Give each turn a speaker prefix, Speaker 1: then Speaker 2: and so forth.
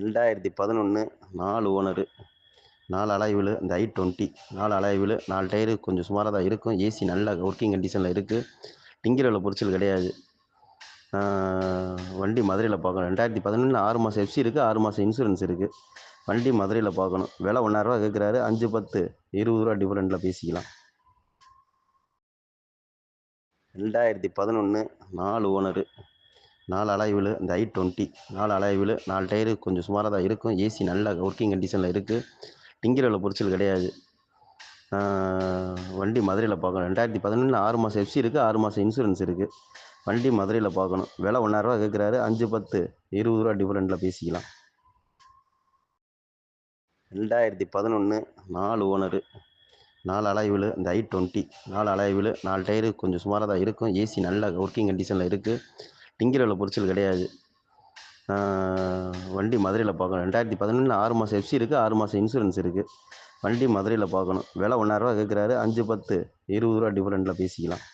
Speaker 1: ரெண்டாயிரத்தி பதினொன்று நாலு ஓனரு. நாலு அலாய்வில் இந்த ஐ டுவெண்ட்டி. நாலு அலாய்வில் நாலு டயரு கொஞ்சம் சுமாராக தான் இருக்கும். ஏசி நல்ல ஒர்க்கிங் கண்டிஷனில் இருக்குது டிங்கிரில் பொரிச்சல் கிடையாது. வண்டி மதுரையில் பார்க்கணும். ரெண்டாயிரத்தி பதினொன்று ஆறு மாதம் எஃப்சி இருக்குது ஆறு மாதம் இன்சூரன்ஸ் இருக்குது வண்டி மதுரையில் பார்க்கணும். விலை ஒன்றாயிரரூவா கேட்குறாரு அஞ்சு பத்து இருபது ரூபா டிஃபரெண்ட்டில் பேசிக்கலாம். ரெண்டாயிரத்தி பதினொன்று நாலு ஓனரு. நாலு அலாய்வில் இந்த ஐ டுவெண்ட்டி. நாலு அலாய்வில் நாலு டயரு கொஞ்சம் சுமாராக தான் இருக்கும். ஏசி நல்ல ஒர்க்கிங் கண்டிஷனில் இருக்குது டிங்கிரில் பொரிச்சல் கிடையாது. வண்டி மதுரையில் பார்க்கணும். ரெண்டாயிரத்தி பதினொன்று ஆறு மாதம் எஃப்சி இருக்குது ஆறு மாதம் இன்சூரன்ஸ் இருக்குது வண்டி மதுரையில் பார்க்கணும். விலை ஒன்றாயிரரூவா கேட்குறாரு அஞ்சு பத்து இருபது ரூபா டிஃப்ரெண்ட்டில் பேசிக்கலாம். ரெண்டாயிரத்தி பதினொன்று நாலு ஓனரு நாலு அலாய்வில் இந்த ஐ டுவெண்ட்டி. நாலு அலாய்வில் நாலு டயரு கொஞ்சம் சுமாராக தான் இருக்கும். ஏசி நல்ல ஒர்க்கிங் கண்டிஷனில் இருக்குது டிங்கிரில் பொரிச்சல் கிடையாது. வண்டி மதுரையில் பார்க்கணும். ரெண்டாயிரத்தி பதினொன்றில் ஆறு மாதம் எஃப்சி இருக்குது ஆறு மாதம் இன்சூரன்ஸ் இருக்குது வண்டி மதுரையில் பார்க்கணும். விலை ஒன்றாயிரரூவா கேட்குறாரு அஞ்சு பத்து இருபது ரூபா டிஃப்ரெண்ட்டில் பேசிக்கலாம்.